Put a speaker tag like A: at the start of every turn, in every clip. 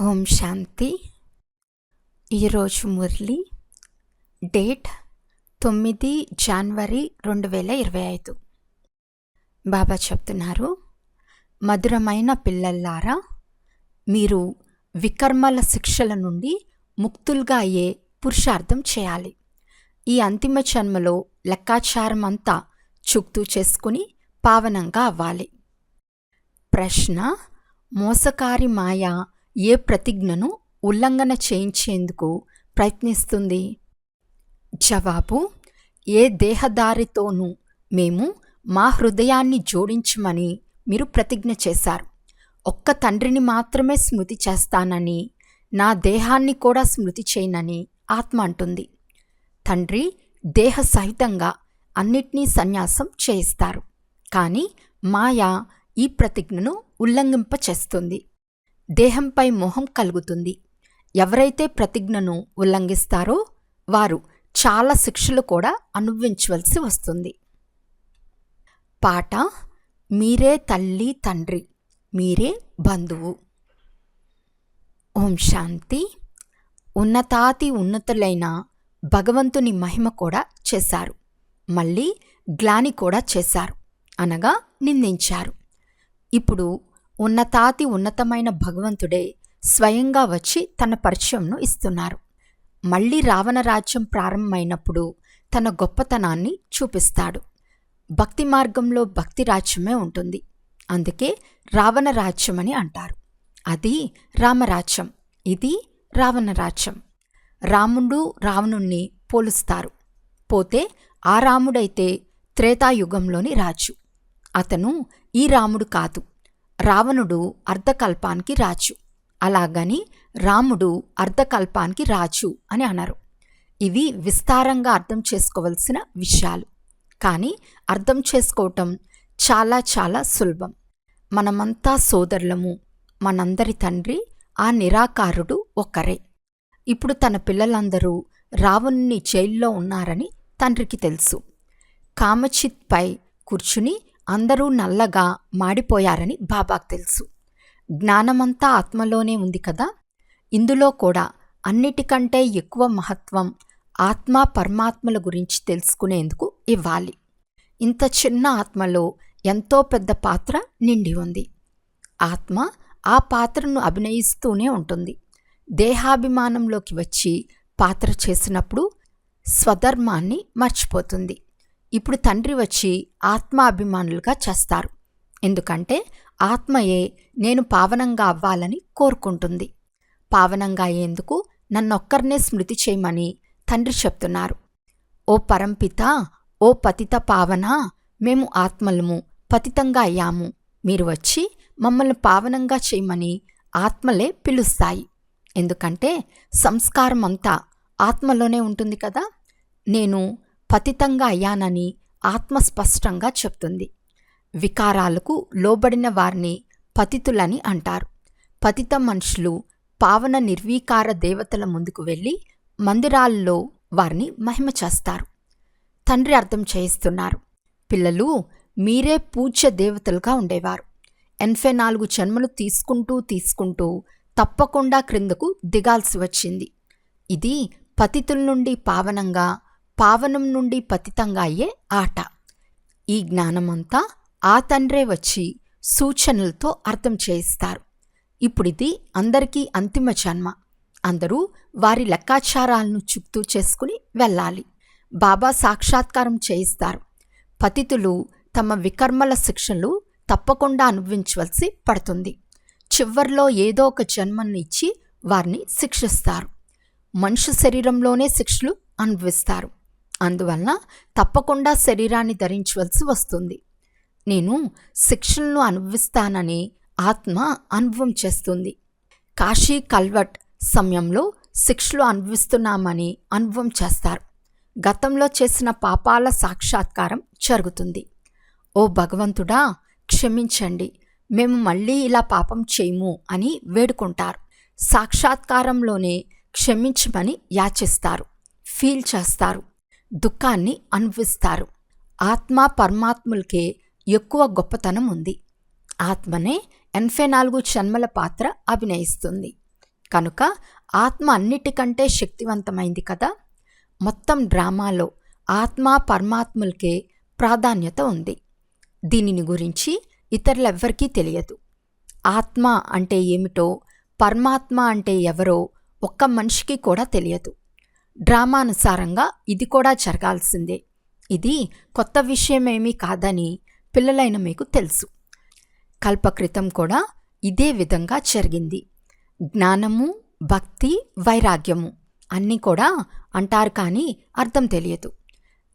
A: ఓం శాంతి. ఈరోజు మురళి డేట్ తొమ్మిది జనవరి రెండు వేల ఇరవై ఐదు. బాబా చెప్తున్నారు మధురమైన పిల్లల్లారా మీరు వికర్మల శిక్షల నుండి ముక్తులుగా అయ్యే పురుషార్థం చేయాలి. ఈ అంతిమ జన్మలో లెక్కాచారం అంతా చుక్తూ చేసుకుని పావనంగా అవ్వాలి. ప్రశ్న మోసకారి మాయ ఏ ప్రతిజ్ఞను ఉల్లంఘన చేయించేందుకు ప్రయత్నిస్తుంది? జవాబు ఏ దేహదారితోనూ మేము మా హృదయాన్ని జోడించమని మీరు ప్రతిజ్ఞ చేశారు. ఒక్క తండ్రిని మాత్రమే స్మృతి చేస్తానని నా దేహాన్ని కూడా స్మృతి చేయనని ఆత్మ అంటుంది. తండ్రి దేహ సహితంగా అన్నిటినీ సన్యాసం చేయిస్తారు. కానీ మాయ ఈ ప్రతిజ్ఞను ఉల్లంఘింపచేస్తుంది. దేహంపై మోహం కలుగుతుంది. ఎవరైతే ప్రతిజ్ఞను ఉల్లంఘిస్తారో వారు చాలా శిక్షలు కూడా అనుభవించవలసి వస్తుంది. పాట మీరే తల్లి తండ్రి మీరే బంధువు ఓం శాంతి. ఉన్నతాతి ఉన్నతులైన భగవంతుని మహిమ కూడా చేశారు. మళ్ళీ గ్లాని కూడా చేశారు. అనగా నిందించారు. ఇప్పుడు ఉన్నతాతి ఉన్నతమైన భగవంతుడే స్వయంగా వచ్చి తన పరిచయంను ఇస్తున్నారు. మళ్ళీ రావణ రాజ్యం ప్రారంభమైనప్పుడు తన గొప్పతనాన్ని చూపిస్తాడు. భక్తి మార్గంలో భక్తి రాజ్యమే ఉంటుంది. అందుకే రావణ రాజ్యం అని అంటారు. అది రామరాజ్యం ఇది రావణ రాజ్యం. రాముడు రావణుణ్ణి పోలుస్తారు. పోతే ఆ రాముడైతే త్రేతాయుగంలోని రాజు. అతను ఈ రాముడు కాదు. రావణుడు అర్ధకల్పానికి రాజు. అలాగని రాముడు అర్ధకల్పానికి రాజు అని అనరు ఇవి విస్తారంగా అర్థం చేసుకోవలసిన విషయాలు. కానీ అర్థం చేసుకోవటం చాలా చాలా సులభం. మనమంతా సోదరులము మనందరి తండ్రి ఆ నిరాకారుడు ఒక్కరే. ఇప్పుడు తన పిల్లలందరూ రావణుని జైల్లో ఉన్నారని తండ్రికి తెలుసు. కామచిత్పై కూర్చుని అందరూ నల్లగా మాడిపోయారని బాబాకు తెలుసు. జ్ఞానమంతా ఆత్మలోనే ఉంది కదా? ఇందులో కూడా అన్నిటికంటే ఎక్కువ మహత్వం ఆత్మ పరమాత్మల గురించి తెలుసుకునేందుకు ఇవ్వాలి. ఇంత చిన్న ఆత్మలో ఎంతో పెద్ద పాత్ర నిండి ఉంది. ఆత్మ ఆ పాత్రను అభినయిస్తూనే ఉంటుంది. దేహాభిమానంలోకి వచ్చి పాత్ర చేసినప్పుడు స్వధర్మాన్ని మర్చిపోతుంది. ఇప్పుడు తండ్రి వచ్చి ఆత్మాభిమానులుగా చేస్తారు. ఎందుకంటే ఆత్మయే నేను పావనంగా అవ్వాలని కోరుకుంటుంది. పావనంగా అయ్యేందుకు నన్నొక్కరినే స్మృతి చేయమని తండ్రి చెప్తున్నారు. ఓ పరంపిత ఓ పతిత పావన మేము ఆత్మలము పతితంగా అయ్యాము. మీరు వచ్చి మమ్మల్ని పావనంగా చేయమని ఆత్మలే పిలుస్తాయి. ఎందుకంటే సంస్కారం అంతా ఆత్మలోనే ఉంటుంది కదా. నేను పతితంగా అయ్యానని ఆత్మ స్పష్టంగా చెప్తుంది. వికారాలకు లోబడిన వారిని పతితులని అంటారు. పతిత మనుషులు పావన నిర్వీకార దేవతల ముందుకు వెళ్ళి మందిరాల్లో వారిని మహిమ చేస్తారు. తండ్రి అర్థం చేయిస్తున్నారు. పిల్లలు మీరే పూజ్య దేవతలుగా ఉండేవారు. ఎనభై నాలుగు జన్మలు తీసుకుంటూ తీసుకుంటూ తప్పకుండా క్రిందకు దిగాల్సి వచ్చింది. ఇది పతితుల నుండి పావనంగా పావనం నుండి పతితంగా అయ్యే ఆట. ఈ జ్ఞానమంతా ఆ తండ్రే వచ్చి సూచనలతో అర్థం చేయిస్తారు. ఇప్పుడిది అందరికీ అంతిమ జన్మ. అందరూ వారి లెక్కాచారాలను చుక్తూ చేసుకుని వెళ్ళాలి. బాబా సాక్షాత్కారం చేయిస్తారు. పతితులు తమ వికర్మల శిక్షలు తప్పకుండా అనుభవించవలసి పడుతుంది. చివర్లో ఏదో ఒక జన్మను ఇచ్చి వారిని శిక్షిస్తారు. మనుషు శరీరంలోనే శిక్షలు అనుభవిస్తారు. అందువలన తప్పకుండా శరీరాన్ని ధరించవలసి వస్తుంది. నేను శిక్షలను అనుభవిస్తానని ఆత్మ అనుభవం చేస్తుంది. కాశీ కల్వట్ సమయంలో శిక్షలు అనుభవిస్తున్నామని అనుభవం చేస్తారు. గతంలో చేసిన పాపాల సాక్షాత్కారం జరుగుతుంది. ఓ భగవంతుడా క్షమించండి. మేము మళ్ళీ ఇలా పాపం చేయము అని వేడుకుంటారు. సాక్షాత్కారంలోనే క్షమించమని యాచిస్తారు. ఫీల్ చేస్తారు. దుఃఖాన్ని అనుభవిస్తారు ఆత్మ పరమాత్ములకే ఎక్కువ గొప్పతనం ఉంది. ఆత్మనే ఎనభై నాలుగు జన్మల పాత్ర అభినయిస్తుంది. కనుక ఆత్మ అన్నిటికంటే శక్తివంతమైంది కదా? మొత్తం డ్రామాలో ఆత్మ పరమాత్ములకే ప్రాధాన్యత ఉంది. దీనిని గురించి ఇతరులెవ్వరికీ తెలియదు. ఆత్మ అంటే ఏమిటో పరమాత్మ అంటే ఎవరో ఒక్క మనిషికి కూడా తెలియదు. డ్రామానుసారంగా ఇది కూడా జరగాల్సిందే. ఇది కొత్త విషయమేమీ కాదని పిల్లలైన మీకు తెలుసు. కల్పక్రితం కూడా ఇదే విధంగా జరిగింది. జ్ఞానము భక్తి వైరాగ్యము అన్నీ కూడా అంటారు కానీ అర్థం తెలియదు.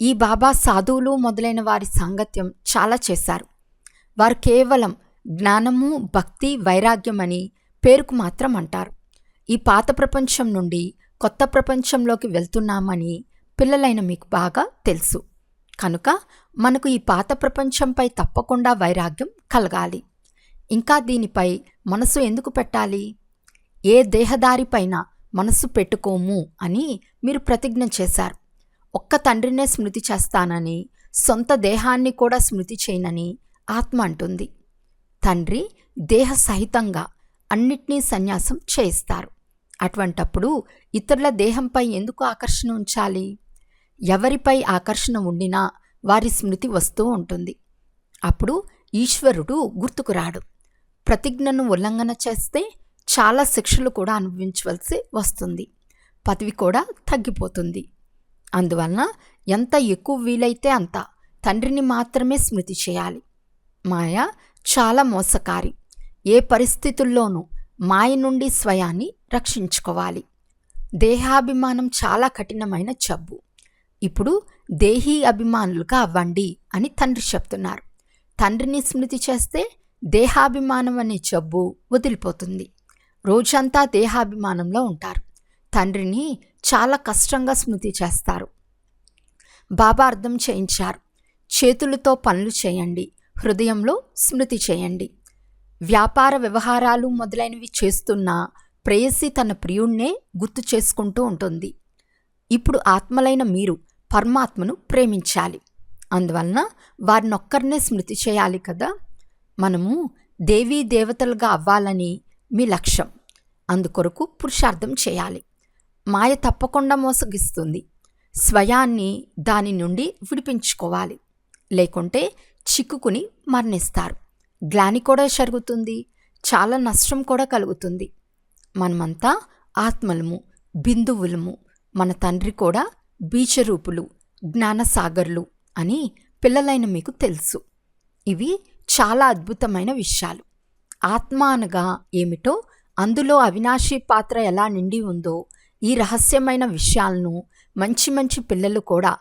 A: ఈ బాబా సాధువులు మొదలైన వారి సాంగత్యం చాలా చేశారు. వారు కేవలం జ్ఞానము భక్తి వైరాగ్యం అని పేరుకు మాత్రం అంటారు. ఈ పాత ప్రపంచం నుండి కొత్త ప్రపంచంలోకి వెళ్తున్నామని పిల్లలైన మీకు బాగా తెలుసు. కనుక మనకు ఈ పాత ప్రపంచంపై తప్పకుండా వైరాగ్యం కలగాలి. ఇంకా దీనిపై మనసు ఎందుకు పెట్టాలి? ఏ దేహదారిపైన మనసు పెట్టుకోము అని మీరు ప్రతిజ్ఞ చేశారు. ఒక్క తండ్రినే స్మృతి చేస్తానని సొంత దేహాన్ని కూడా స్మృతి చేయనని ఆత్మ అంటుంది. తండ్రి దేహ సహితంగా అన్నిటినీ సన్యాసం చేయిస్తారు. అటువంటప్పుడు ఇతరుల దేహంపై ఎందుకు ఆకర్షణ ఉంచాలి? ఎవరిపై ఆకర్షణ ఉండినా వారి స్మృతి వస్తూ ఉంటుంది. అప్పుడు ఈశ్వరుడు గుర్తుకు రాడు. ప్రతిజ్ఞను ఉల్లంఘన చేస్తే చాలా శిక్షలు కూడా అనుభవించవలసి వస్తుంది. పదవి కూడా తగ్గిపోతుంది. అందువలన ఎంత ఎక్కువ వీలైతే అంత తండ్రిని మాత్రమే స్మృతి చేయాలి. మాయ చాలా మోసకారి. ఏ పరిస్థితుల్లోనూ మాయ నుండి స్వయాన్ని రక్షించుకోవాలి. దేహాభిమానం చాలా కఠినమైన జబ్బు. ఇప్పుడు దేహీ అభిమానులుగా అవ్వండి అని తండ్రి చెప్తున్నారు. తండ్రిని స్మృతి చేస్తే దేహాభిమానం అనే జబ్బు వదిలిపోతుంది. రోజంతా దేహాభిమానంలో ఉంటారు. తండ్రిని చాలా కష్టంగా స్మృతి చేస్తారు. బాబా అర్థం చేయించారు. చేతులతో పనులు చేయండి. హృదయంలో స్మృతి చేయండి. వ్యాపార వ్యవహారాలు మొదలైనవి చేస్తున్న ప్రేయసి తన ప్రియుణ్ణే గుర్తు చేసుకుంటూ ఉంటుంది. ఇప్పుడు ఆత్మలైన మీరు పరమాత్మను ప్రేమించాలి. అందువలన వారినొక్కరినే స్మృతి చేయాలి కదా. మనము దేవీ దేవతలుగా అవ్వాలని మీ లక్ష్యం. అందుకొరకు పురుషార్థం చేయాలి. మాయ తప్పకుండా మోసగిస్తుంది. స్వయాన్ని దాని నుండి విడిపించుకోవాలి. లేకుంటే చిక్కుకుని మరణిస్తారు. గ్లాని కూడా జరుగుతుంది చాలా నష్టం కూడా కలుగుతుంది. మనమంతా ఆత్మలము బిందువులము మన తండ్రి కూడా బీచరూపులు జ్ఞానసాగర్లు అని పిల్లలైన మీకు తెలుసు. ఇవి చాలా అద్భుతమైన విషయాలు. ఆత్మ అనగా ఏమిటో అందులో అవినాశి పాత్ర ఎలా నిండి ఉందో ఈ రహస్యమైన విషయాలను మంచి మంచి పిల్లలు కూడా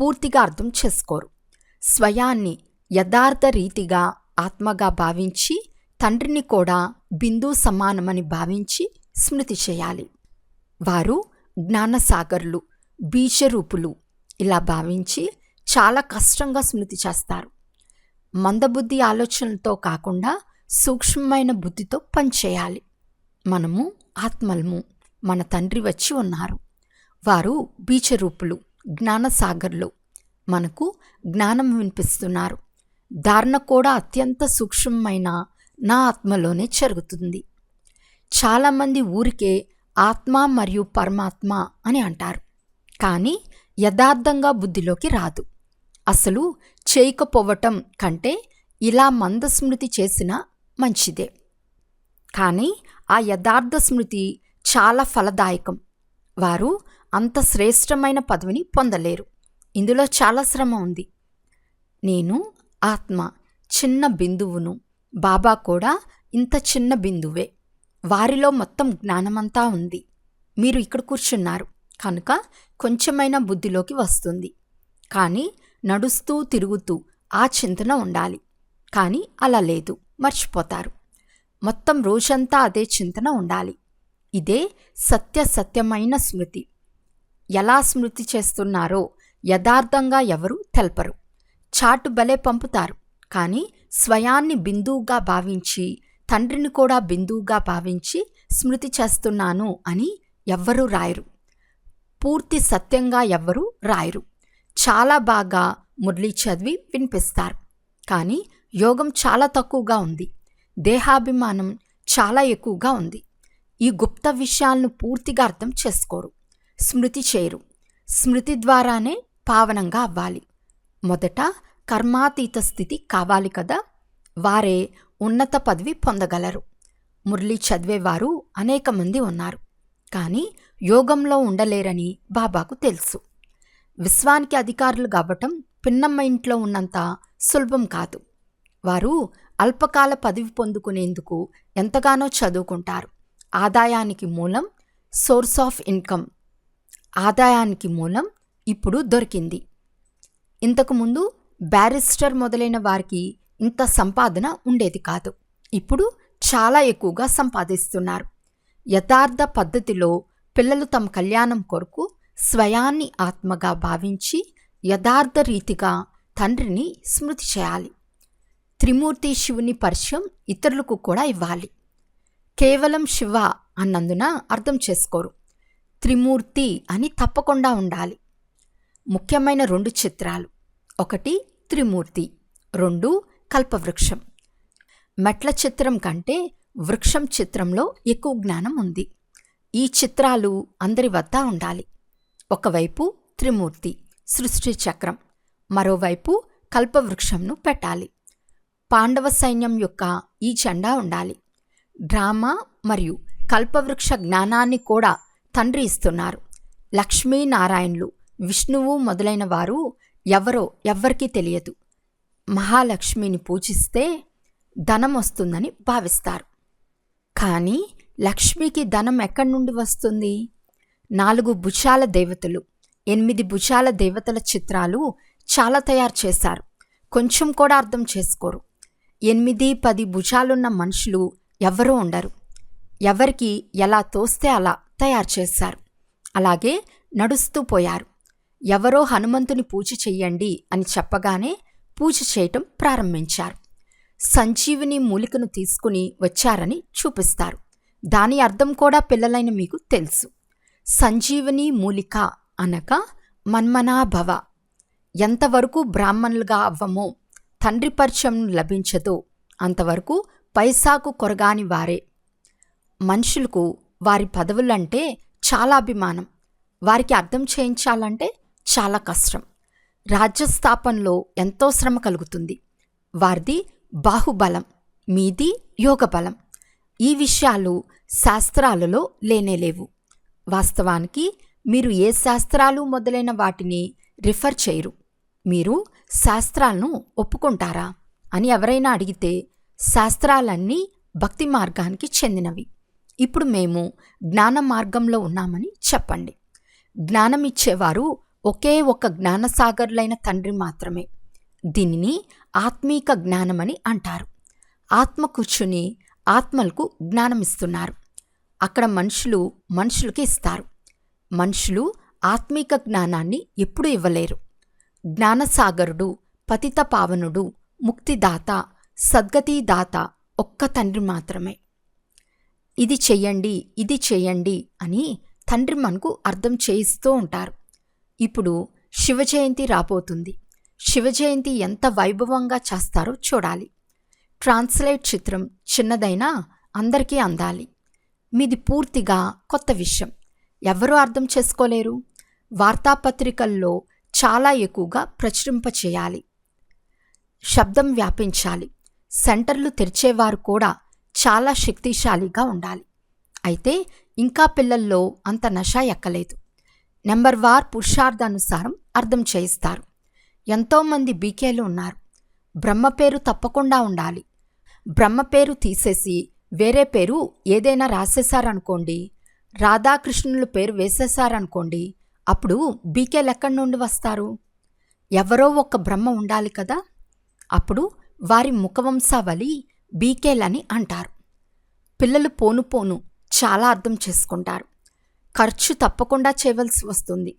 A: పూర్తిగా అర్థం చేసుకోరు. స్వయాన్ని యథార్థ రీతిగా ఆత్మగా భావించి తండ్రిని కూడా బిందు సమానమని భావించి స్మృతి చేయాలి. వారు జ్ఞానసాగర్లు బీజరూపులు. ఇలా భావించి చాలా కష్టంగా స్మృతి చేస్తారు. మందబుద్ధి ఆలోచనలతో కాకుండా సూక్ష్మమైన బుద్ధితో పనిచేయాలి. మనము ఆత్మలము మన తండ్రి వచ్చి ఉన్నారు. వారు బీచరూపులు జ్ఞానసాగర్లు. మనకు జ్ఞానం వినిపిస్తున్నారు. ధారణ కూడా అత్యంత సూక్ష్మమైన నా ఆత్మలోనే జరుగుతుంది. చాలామంది ఊరికే ఆత్మ మరియు పరమాత్మ అని అంటారు. కానీ యథార్థంగా బుద్ధిలోకి రాదు. అసలు చేయకపోవటం కంటే ఇలా మందస్మృతి చేసిన మంచిదే. కానీ ఆ యథార్థ స్మృతి చాలా ఫలదాయకం. వారు అంత శ్రేష్టమైన పదవిని పొందలేరు. ఇందులో చాలా శ్రమ ఉంది. నేను ఆత్మ చిన్న బిందువును బాబా కూడా ఇంత చిన్న బిందువే. వారిలో మొత్తం జ్ఞానమంతా ఉంది. మీరు ఇక్కడ కూర్చున్నారు. కనుక కొంచెమైనా బుద్ధిలోకి వస్తుంది. కానీ నడుస్తూ తిరుగుతూ ఆ చింతన ఉండాలి. కానీ అలా లేదు. మర్చిపోతారు. మొత్తం రోజంతా అదే చింతన ఉండాలి. ఇదే సత్య సత్యమైన స్మృతి. ఎలా స్మృతి చేస్తున్నారో యథార్థంగా ఎవరు తెల్పరు. చాటు బలే పంపుతారు. కానీ స్వయాన్ని బిందువుగా భావించి తండ్రిని కూడా బిందువుగా భావించి స్మృతి చేస్తున్నాను అని ఎవ్వరూ రాయరు. పూర్తి సత్యంగా ఎవ్వరూ రాయరు. చాలా బాగా మురళి చదివి వినిపిస్తారు. కానీ యోగం చాలా తక్కువగా ఉంది. దేహాభిమానం చాలా ఎక్కువగా ఉంది. ఈ గుప్త విషయాలను పూర్తిగా అర్థం చేసుకోరు. స్మృతి చేయరు. స్మృతి ద్వారానే పావనంగా అవ్వాలి. మొదట కర్మాతీత స్థితి కావాలి కదా వారే ఉన్నత పదవి పొందగలరు. మురళి చదివేవారు అనేక మంది ఉన్నారు కానీ యోగంలో ఉండలేరని బాబాకు తెలుసు. విశ్వానికి అధికారులు కావటం పిన్నమ్మ ఇంట్లో ఉన్నంత సులభం కాదు. వారు అల్పకాల పదవి పొందుకునేందుకు ఎంతగానో చదువుకుంటారు. ఆదాయానికి మూలం సోర్స్ ఆఫ్ ఇన్కమ్. ఆదాయానికి మూలం ఇప్పుడు దొరికింది. ఇంతకుముందు బ్యారిస్టర్ మొదలైన వారికి ఇంత సంపాదన ఉండేది కాదు. ఇప్పుడు చాలా ఎక్కువగా సంపాదిస్తున్నారు. యథార్థ పద్ధతిలో పిల్లలు తమ కళ్యాణం కొరకు స్వయాన్ని ఆత్మగా భావించి యథార్థ రీతిగా తండ్రిని స్మృతి చేయాలి. త్రిమూర్తి శివుని పరిచయం ఇతరులకు కూడా ఇవ్వాలి. కేవలం శివ అన్నందున అర్థం చేసుకోరు. త్రిమూర్తి అని తప్పకుండా ఉండాలి. ముఖ్యమైన రెండు చిత్రాలు. ఒకటి త్రిమూర్తి. రెండు కల్పవృక్షం. మెట్ల చిత్రం కంటే వృక్షం చిత్రంలో ఎక్కువ జ్ఞానం ఉంది. ఈ చిత్రాలు అందరి వద్ద ఉండాలి. ఒకవైపు త్రిమూర్తి సృష్టి చక్రం. మరోవైపు కల్పవృక్షంను పెట్టాలి. పాండవ సైన్యం యొక్క ఈ జెండా ఉండాలి. డ్రామా మరియు కల్పవృక్ష జ్ఞానాన్ని కూడా తండ్రి ఇస్తున్నారు. లక్ష్మీనారాయణులు విష్ణువు మొదలైన వారు ఎవరో ఎవ్వరికీ తెలియదు. మహాలక్ష్మిని పూజిస్తే ధనం వస్తుందని భావిస్తారు. కానీ లక్ష్మికి ధనం ఎక్కడి నుండి వస్తుంది? నాలుగు భుజాల దేవతలు ఎనిమిది భుజాల దేవతల చిత్రాలు చాలా తయారు చేశారు. కొంచెం కూడా అర్థం చేసుకోరు. ఎనిమిది పది భుజాలున్న మనుషులు ఎవరూ ఉండరు. ఎవరికి ఎలా తోస్తే అలా తయారు చేశారు. అలాగే నడుస్తూ పోయారు. ఎవరో హనుమంతుని పూజ చెయ్యండి అని చెప్పగానే పూజ చేయటం ప్రారంభించారు. సంజీవిని మూలికను తీసుకుని వచ్చారని చూపిస్తారు. దాని అర్థం కూడా పిల్లలైన మీకు తెలుసు. సంజీవిని మూలిక అనగా మన్మనాభవ. ఎంతవరకు బ్రాహ్మణులుగా అవ్వమో తండ్రి పరిచయం లభించదో అంతవరకు పైసాకు కొరగాని వారే. మనుషులకు వారి పదవులంటే చాలా అభిమానం. వారికి అర్థం చేయించాలంటే చాలా కష్టం. రాజ్యస్థాపనలో ఎంతో శ్రమ కలుగుతుంది. వారిది బాహుబలం మీది యోగబలం. ఈ విషయాలు శాస్త్రాలలో లేనేలేవు వాస్తవానికి మీరు ఏ శాస్త్రాలు మొదలైన వాటిని రిఫర్ చేయరు. మీరు శాస్త్రాలను ఒప్పుకుంటారా అని ఎవరైనా అడిగితే శాస్త్రాలన్నీ భక్తి మార్గానికి చెందినవి. ఇప్పుడు మేము జ్ఞాన మార్గంలో ఉన్నామని చెప్పండి. జ్ఞానం ఇచ్చేవారు ఒకే ఒక జ్ఞానసాగర్లైన తండ్రి మాత్రమే. దీనిని ఆత్మీక జ్ఞానమని అంటారు. ఆత్మ కూర్చుని ఆత్మలకు జ్ఞానమిస్తున్నారు. అక్కడ మనుషులు మనుషులకి ఇస్తారు. మనుషులు ఆత్మీక జ్ఞానాన్ని ఎప్పుడూ ఇవ్వలేరు. జ్ఞానసాగరుడు పతిత పావనుడు ముక్తిదాత సద్గతిదాత ఒక్క తండ్రి మాత్రమే. ఇది చెయ్యండి ఇది చెయ్యండి అని తండ్రి మనకు అర్థం చేయిస్తూ ఉంటారు. ఇప్పుడు శివజయంతి రాబోతుంది. శివజయంతి ఎంత వైభవంగా చేస్తారో చూడాలి. ట్రాన్స్లేట్ చిత్రం చిన్నదైనా అందరికీ అందాలి. మీది పూర్తిగా కొత్త విషయం. ఎవరూ అర్థం చేసుకోలేరు? వార్తాపత్రికల్లో చాలా ఎక్కువగా ప్రచురింపచేయాలి శబ్దం వ్యాపించాలి. సెంటర్లు తెరిచేవారు కూడా చాలా శక్తిశాలిగా ఉండాలి. అయితే ఇంకా పిల్లల్లో అంత నష ఎక్కలేదు. నెంబర్ వార్ పురుషార్థానుసారం అర్థం చేయిస్తారు. ఎంతోమంది బీకేలు ఉన్నారు. బ్రహ్మ పేరు తప్పకుండా ఉండాలి. బ్రహ్మ పేరు తీసేసి వేరే పేరు ఏదైనా రాసేశారనుకోండి రాధాకృష్ణుల పేరు వేసేశారనుకోండి అప్పుడు బీకేలు ఎక్కడి నుండి వస్తారు? ఎవరో ఒక బ్రహ్మ ఉండాలి కదా? అప్పుడు వారి ముఖవంశావళి బీకేలని అంటారు. పిల్లలు పోను పోను చాలా అర్థం చేసుకుంటారు. ఖర్చు తప్పకుండా చేయవలసి వస్తుంది.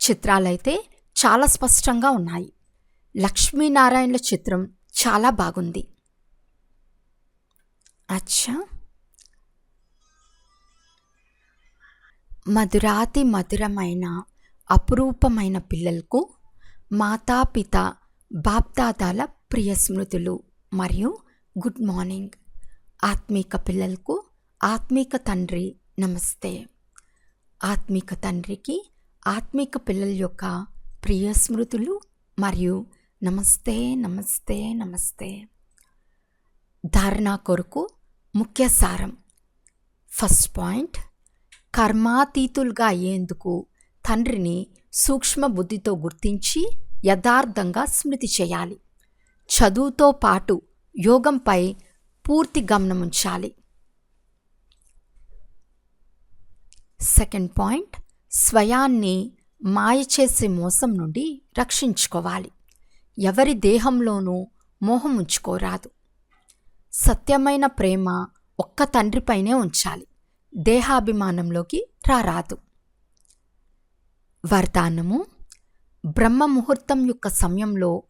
A: చిత్రాలైతే చాలా స్పష్టంగా ఉన్నాయి. లక్ష్మీనారాయణల చిత్రం చాలా బాగుంది. అచ్చా! మధురాతి మధురమైన అపురూపమైన పిల్లలకు మాతాపిత బాప్దాదాల ప్రియ స్మృతులు మరియు గుడ్ మార్నింగ్. ఆత్మీక పిల్లలకు ఆత్మీక తండ్రి నమస్తే. ఆత్మిక తండ్రికి ఆత్మిక పిల్లల యొక్క ప్రియ స్మృతులు మరియు నమస్తే నమస్తే నమస్తే. ధారణ కొరకు ముఖ్య సారం. ఫస్ట్ పాయింట్ కర్మాతీతులుగా అయ్యేందుకు తండ్రిని సూక్ష్మ బుద్ధితో గుర్తించి యథార్థంగా స్మృతి చేయాలి. చదువుతో పాటు యోగంపై పూర్తి గమనముంచాలి ఉంచాలి సెకండ్ పాయింట్ స్వయాన్ని మాయ చేసే మోసం నుండి రక్షించుకోవాలి. ఎవరి దేహంలోనూ మోహం ఉంచుకోరాదు. సత్యమైన ప్రేమ ఒక్క తండ్రిపైనే ఉంచాలి. దేహాభిమానంలోకి రారాదు. వరదానము బ్రహ్మ ముహూర్తం యొక్క సమయంలో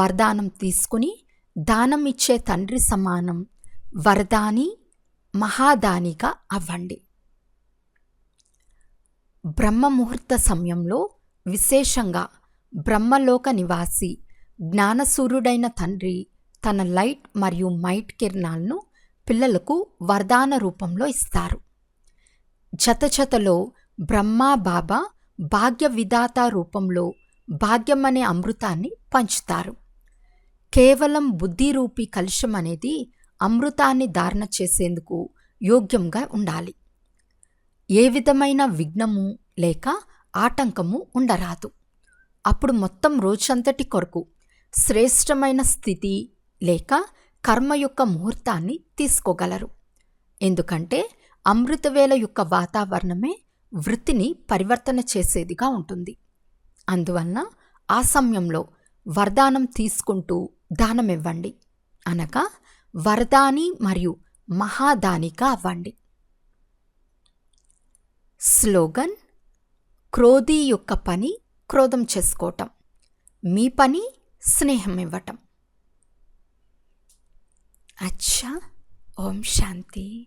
A: వరదానం తీసుకుని దానం ఇచ్చే తండ్రి సమానం వరదాని మహాదానిగా అవ్వండి. బ్రహ్మ ముహూర్త సమయంలో విశేషంగా బ్రహ్మలోక నివాసి జ్ఞానసూర్యుడైన తండ్రి తన లైట్ మరియు మైట్ కిరణాలను పిల్లలకు వరదాన రూపంలో ఇస్తారు. జతజతలో బ్రహ్మ బాబా భాగ్య విధాత రూపంలో భాగ్యమనే అమృతాన్ని పంచుతారు. కేవలం బుద్ధిరూపి కలుషం అనేది అమృతాన్ని ధారణ చేసేందుకు యోగ్యంగా ఉండాలి. ఏ విధమైన విఘ్నము లేక ఆటంకము ఉండరాదు. అప్పుడు మొత్తం రోజంతటి కొరకు శ్రేష్టమైన స్థితి లేక కర్మ యొక్క ముహూర్తాన్ని తీసుకోగలరు. ఎందుకంటే అమృతవేళ యొక్క వాతావరణమే వృత్తిని పరివర్తన చేసేదిగా ఉంటుంది. అందువలన ఆ సమయంలో వరదానం తీసుకుంటూ దానమివ్వండి. అనగా వరదాని మరియు మహాదానిగా అవ్వండి. స్లోగన్ క్రోధి యొక్క పని క్రోధం చేసుకోవటం మీ పని స్నేహం ఇవ్వటం. అచ్చా ఓం శాంతి.